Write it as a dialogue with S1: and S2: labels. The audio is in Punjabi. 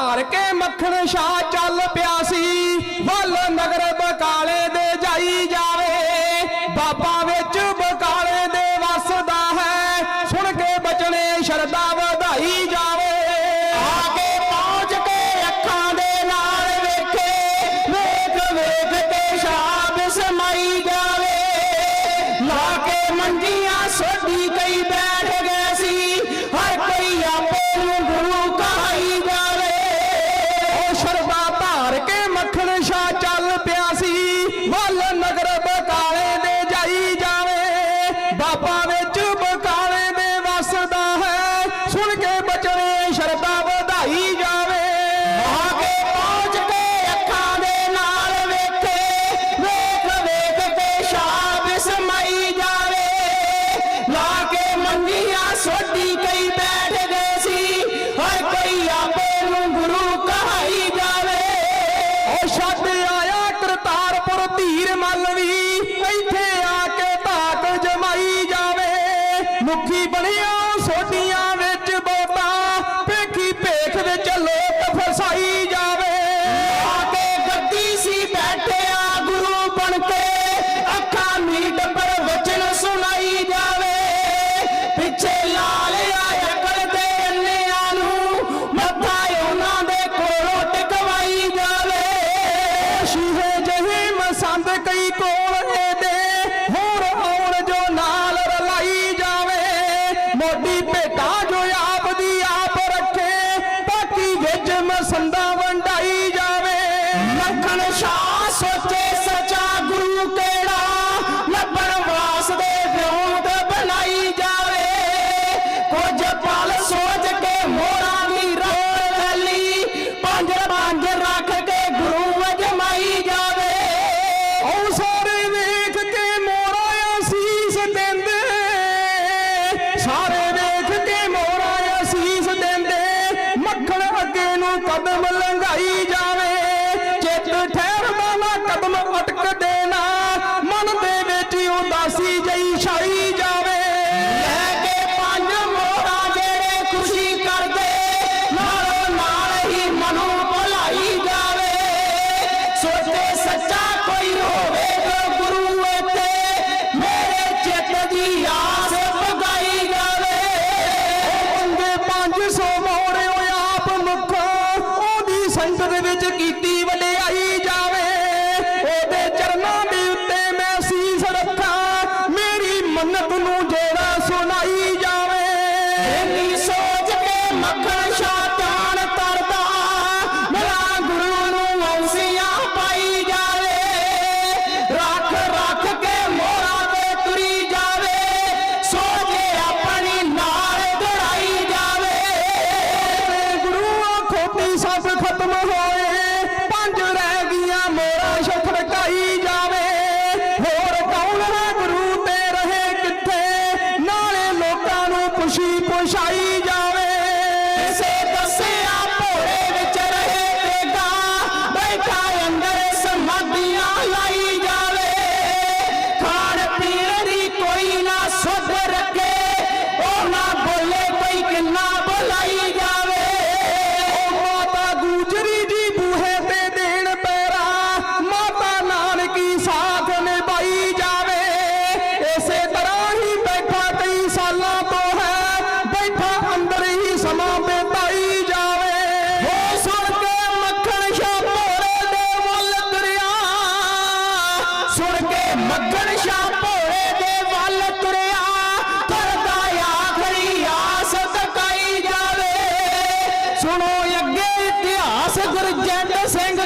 S1: ਧਾਰ ਕੇ ਮੱਖਣ ਸ਼ਾਹ ਚੱਲ ਪਿਆ ਸੀ। ਵੱਲ ਨਗਰ ਬਕਾਲੇ ਦੇ ਜਾਈ ਜਾਵੇ। ਬਾਬਾ ਵਿੱਚ ਬਕਾ ਧੀਰ ਮਲਵੀ ਇੱਥੇ ਆ ਕੇ ਧਾਕ ਜਮਾਈ ਜਾਵੇ। ਮੁਖੀ ਬਣਿਆ ਮੋਢੀ ਭੇਟਾ ਜੋ ਆਪ ਦੀ ਆਪ ਰੱਖੇ ਪਾਕੀ ਵਿੱਚ ਮਸੰਦਾ ਵੰਡਾਈ ਜਾਵੇ।
S2: ਲਖਣ ਸ਼ਾਹ ਸੋਚੇ
S1: ਨੂੰ ਕਦਮ ਲੰਘਾਈ ਜਾਵੇ। ਚਿੱਤ ਠਹਿਰਦਾ ਨਾ, ਕਦਮ ਅਟਕ ਦੇਣਾ। ਮਨ ਦੇ ਵਿੱਚ ਉਦਾਸੀ ਜਈ ਛਾਈ
S2: ਗੁਰੂ ਜੰਡ ਸਿੰਘ